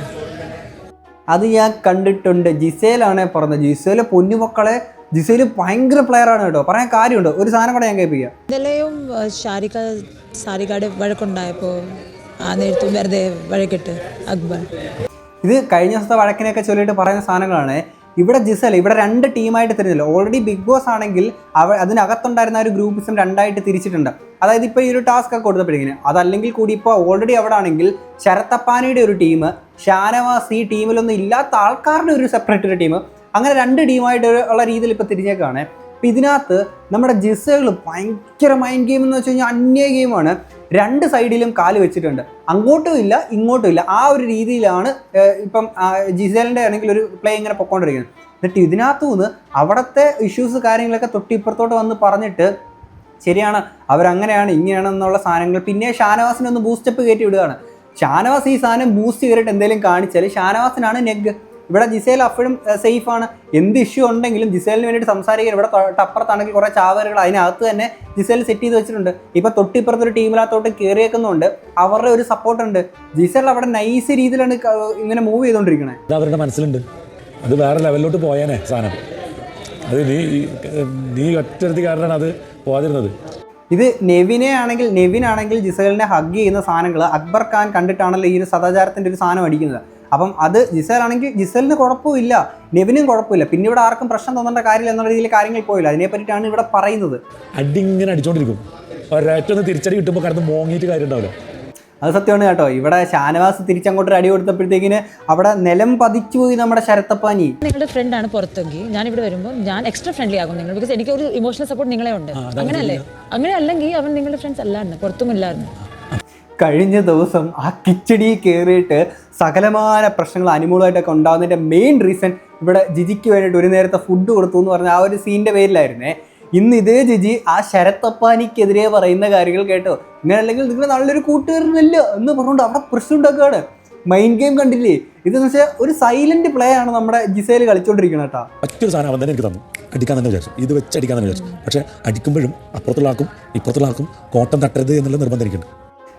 അത് ഞാൻ കണ്ടിട്ടുണ്ട്. ജിസേലാണ് പറഞ്ഞത്. പൊന്നു പൊന്നുമക്കളെ ജിസേൽ ഭയങ്കര പ്ലെയർ ആണ് കേട്ടോ. പറയാൻ കാര്യമുണ്ട്? ഒരു സാധനം കൂടെ ഞാൻ കേൾപ്പിക്കാം. ഇതെല്ലാം ഏഹ്, ഷാരിക വഴക്കുണ്ടായപ്പോ ആ നേരത്തും വെറുതെ വഴക്കിട്ട് അക്ബർ. ഇത് കഴിഞ്ഞ ദിവസത്തെ വഴക്കിനെയൊക്കെ ചൊല്ലിയിട്ട് പറയുന്ന സാധനങ്ങളാണ്. ഇവിടെ ജിസൽ ഇവിടെ രണ്ട് ടീമായിട്ട് തിരിഞ്ഞില്ല. ഓൾറെഡി ബിഗ് ബോസ് ആണെങ്കിൽ അവ അതിനകത്തുണ്ടായിരുന്ന ഒരു ഒരു ഗ്രൂപ്പിസം രണ്ടായിട്ട് തിരിച്ചിട്ടുണ്ട്. അതായത് ഇപ്പോൾ ഈ ഒരു ടാസ്ക് ഒക്കെ കൊടുത്തപ്പോഴേക്കിന് അതല്ലെങ്കിൽ കൂടി ഇപ്പോൾ ഓൾറെഡി അവിടെ ആണെങ്കിൽ ശരത്തപ്പാനിയുടെ ഒരു ടീം ഷാനവാസ് ഈ ടീമിലൊന്നും ഇല്ലാത്ത ആൾക്കാരുടെ ഒരു സെപ്പറേറ്റ് ഒരു ടീം അങ്ങനെ രണ്ട് ടീമായിട്ട് ഉള്ള രീതിയിൽ ഇപ്പോൾ തിരിഞ്ഞേക്കാണ്. അപ്പം ഇതിനകത്ത് നമ്മുടെ ജിസകൾ ഭയങ്കര മൈൻഡ് ഗെയിം എന്ന് വെച്ച് കഴിഞ്ഞാൽ അന്യ ഗെയിമാണ് രണ്ട് സൈഡിലും കാൽ വെച്ചിട്ടുണ്ട്. അങ്ങോട്ടും ഇല്ല ഇങ്ങോട്ടും ഇല്ല. ആ ഒരു രീതിയിലാണ് ഇപ്പം ജിസേലിന്റെ ആണെങ്കിൽ ഒരു പ്ലേ ഇങ്ങനെ പൊക്കോണ്ടിരിക്കുന്നത്. എന്നിട്ട് ഇതിനകത്തു നിന്ന് അവിടുത്തെ ഇഷ്യൂസ് കാര്യങ്ങളൊക്കെ തൊട്ടിപ്പുറത്തോട്ട് വന്ന് പറഞ്ഞിട്ട് ശരിയാണ് അവരങ്ങനെയാണ് ഇങ്ങനെയാണ് എന്നുള്ള സാധനങ്ങൾ പിന്നെ ഷാനവാസിനെ ഒന്ന് ബൂസ്റ്റപ്പ് കയറ്റി വിടുകയാണ്. ഷാനവാസ് ഈ സാധനം ബൂസ്റ്റ് ചെയ്തിട്ട് എന്തെങ്കിലും കാണിച്ചാൽ ഷാനവാസിനാണ് നെഗ് ഇവിടെ ജിസേൽ അപ്പോഴും സേഫ് ആണ് എന്ത് ഇഷ്യൂ ഉണ്ടെങ്കിലും ജിസേലിന് വേണ്ടിയിട്ട് സംസാരിക്കാൻ ഇവിടെ തൊട്ടപ്പുറത്താണെങ്കിൽ കുറേ ചാവറുകൾ അതിനകത്ത് തന്നെ ജിസേൽ സെറ്റ് ചെയ്ത് വെച്ചിട്ടുണ്ട്. ഇപ്പൊ തൊട്ടിപ്പുറത്തൊരു ടീമിനകത്തോട്ട് കയറിയേക്കുന്നുണ്ട് അവരുടെ ഒരു സപ്പോർട്ട് ഉണ്ട്. ജിസേൽ അവിടെ നൈസ് രീതിയിലാണ് ഇങ്ങനെ മൂവ് ചെയ്തുകൊണ്ടിരിക്കണേ അത് അവരുടെ മനസ്സിലുണ്ട്. അത് വേറെ ലെവലിലോട്ട് പോയാനേ സാധനം. അത് നീ നീ ഒറ്റ കാരണമാണ് അത് പോകാതിരുന്നത്. ഇത് നെവിനെ ആണെങ്കിൽ നെവിൻ ആണെങ്കിൽ ജിസേലിനെ ഹഗ് ചെയ്യുന്ന സാധനങ്ങൾ അക്ബർ ഖാൻ കണ്ടിട്ടാണല്ലോ ഈ ഒരു സദാചാരത്തിന്റെ ഒരു സാധനം അടിക്കുന്നത്. അപ്പം അത് ജിസേലാണെങ്കിൽ ജിസേലിന് കുഴപ്പമില്ല നെവിനും കുഴപ്പമില്ല. പിന്നെ ഇവിടെ ആർക്കും പ്രശ്നം തോന്നേണ്ട കാര്യമില്ല എന്നുള്ള രീതിയിൽ കാര്യങ്ങൾ പോയില്ല. അതിനെ പറ്റിയിട്ടാണ് ഇവിടെ പറയുന്നത്. അടിങ്ങനെ അടിച്ചോണ്ടിരിക്കും. ഒരേറ്റൊന്ന് തിരിച്ചടി കിട്ടുമ്പോൾ കടന്ന് മോങ്ങിയിട്ട് കാര്യം ഉണ്ടാവില്ല അത് സത്യമാണ് കേട്ടോ. ഇവിടെ ഷാനവാസ് തിരിച്ചങ്ങോട്ട് അടി കൊടുത്തപ്പോഴത്തേക്കിന് അവിടെ നിലം പതിച്ചു പോയി നമ്മുടെ ശരത്തപ്പാനി. നിങ്ങളുടെ ഫ്രണ്ട് ആണ് പുറത്തെങ്കിൽ ഞാൻ ഇവിടെ വരുമ്പോൾ ഞാൻ എക്സ്ട്രാ ഫ്രണ്ട്ലി ആകും നിങ്ങൾ ബിക്കോസ് എനിക്ക് ഒരു ഇമോഷണൽ സപ്പോർട്ട് നിങ്ങളെ ഉണ്ട്. അങ്ങനെയല്ലേ? അങ്ങനെ അല്ലെങ്കിൽ അവൻ നിങ്ങളുടെ ഫ്രണ്ട്സ് അല്ലായിരുന്നു. പുറത്തും ഇല്ലായിരുന്നു കഴിഞ്ഞ ദിവസം ആ കിച്ചടി കയറിയിട്ട് സകലമായ പ്രശ്നങ്ങൾ അനുകൂലമായിട്ടൊക്കെ ഉണ്ടാകുന്നതിന്റെ മെയിൻ റീസൺ ഇവിടെ ജിജിക്ക് വേണ്ടിയിട്ട് ഒരു നേരത്തെ ഫുഡ് കൊടുത്തു എന്ന് പറഞ്ഞ ആ ഒരു സീന്റെ പേരിലായിരുന്നേ. ഇന്ന് ഇതേ ജിജി ആ ശരത്തപ്പാനിക്കെതിരെ പറയുന്ന കാര്യങ്ങൾ കേട്ടോ. ഇങ്ങനെ അല്ലെങ്കിൽ നിങ്ങൾ നല്ലൊരു കൂട്ടുകാരനല്ല എന്ന് പറഞ്ഞുകൊണ്ട് അവിടെ പ്രശ്നം ഉണ്ടാക്കുകയാണ്. മൈൻഡ് ഗെയിം കണ്ടില്ലേ? ഇതെന്ന് വെച്ചാൽ ഒരു സൈലന്റ് പ്ലേ ആണ് നമ്മുടെ ജിസയിൽ കളിച്ചോണ്ടിരിക്കുന്നത് കേട്ടോ. മറ്റൊരു സാധനം അവൻ തന്നെ എനിക്ക് തന്നു. അടിക്കാൻ തന്നെ വിചാരിച്ചു. ഇത് വെച്ച് അടിക്കാൻ തന്നെ വിചാരിച്ചു. പക്ഷേ അടിക്കുമ്പോഴും അപ്പുറത്തുള്ള ആക്കും ഇപ്പുറത്തുള്ള ആക്കും കോട്ടം തട്ടരുത് എന്നുള്ള നിർബന്ധം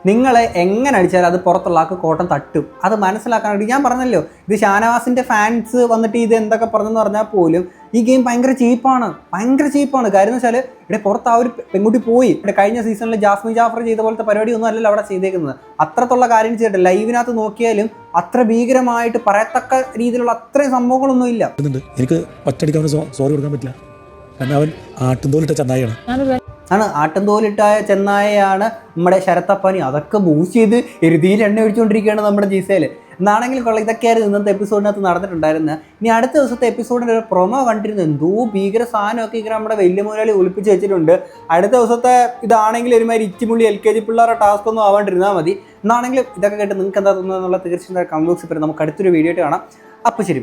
നിങ്ങളെ എങ്ങനെ അടിച്ചാലും അത് പുറത്തുള്ള ആൾക്ക് കോട്ടം തട്ടും. അത് മനസ്സിലാക്കാൻ വേണ്ടി ഞാൻ പറഞ്ഞല്ലോ ഇത് ഷാനവാസിന്റെ ഫാൻസ് വന്നിട്ട് ഇത് എന്തൊക്കെ പറഞ്ഞെന്ന് പറഞ്ഞാൽ പോലും ഈ ഗെയിം ഭയങ്കര ചീപ്പാണ് ഭയങ്കര ചീപ്പാണ് കാര്യം എന്ന് വെച്ചാൽ ഇവിടെ പുറത്ത് ആ ഒരു പെൺകുട്ടി പോയി. ഇവിടെ കഴിഞ്ഞ സീസണിൽ ജാസ്മിൻ ജാഫർ ചെയ്ത പോലത്തെ പരിപാടി ഒന്നും അല്ലല്ലോ അവിടെ ചെയ്തേക്കുന്നത്. അത്രത്തുള്ള കാര്യം ചെയ്തിട്ട് ലൈവിനകത്ത് നോക്കിയാലും അത്ര ഭീകരമായിട്ട് പറയത്തക്ക രീതിയിലുള്ള അത്രയും സംഭവങ്ങളൊന്നും ഇല്ല. എനിക്ക് ഒറ്റയടിക്ക് സോറി കൊടുക്കാൻ പറ്റില്ല. കാരണം അവൻ ആട്ടുംതോലിട്ട ചെന്നായാണ് ആണ് ആട്ടുംതോലിട്ടായ ചെന്നായയാണ് നമ്മുടെ ശരത്തപ്പനി. അതൊക്കെ ബൂസ്റ്റ് ചെയ്ത് എരുതിയിൽ എണ്ണ ഒഴിച്ചുകൊണ്ടിരിക്കുകയാണ് നമ്മുടെ ജീസയിൽ എന്നാണെങ്കിൽ കൊള്ള ഇതൊക്കെയായിരുന്നു ഇന്നത്തെ എപ്പിസോഡിനകത്ത് നടന്നിട്ടുണ്ടായിരുന്നത് ഇനി അടുത്ത ദിവസത്തെ എപ്പിസോഡിന്റെ ഒരു പ്രൊമോ കണ്ടിരുന്നു. എന്തോ ഭീകര സാധനമൊക്കെ ഇങ്ങനെ നമ്മുടെ വലിയ മുതലാളി ഒളിപ്പിച്ച് വെച്ചിട്ടുണ്ട്. അടുത്ത ദിവസത്തെ ഇതാണെങ്കിൽ ഒരുമാതിരി ഇച്ചിമുള്ളി എൽ കെ ജി പിള്ളേരുടെ ടാസ്ക് ഒന്നും ആവാണ്ടിരുന്നാൽ മതി. എന്നാണെങ്കിലും ഇതൊക്കെ കേട്ട് നിങ്ങൾക്ക് എന്താ തോന്നുന്നത് എന്നുള്ള തീർച്ചയായും കമന്റ് ബോക്സിൽ പറയും. നമുക്ക് അടുത്തൊരു വീഡിയോ കാണാം. അപ്പോൾ ശരി.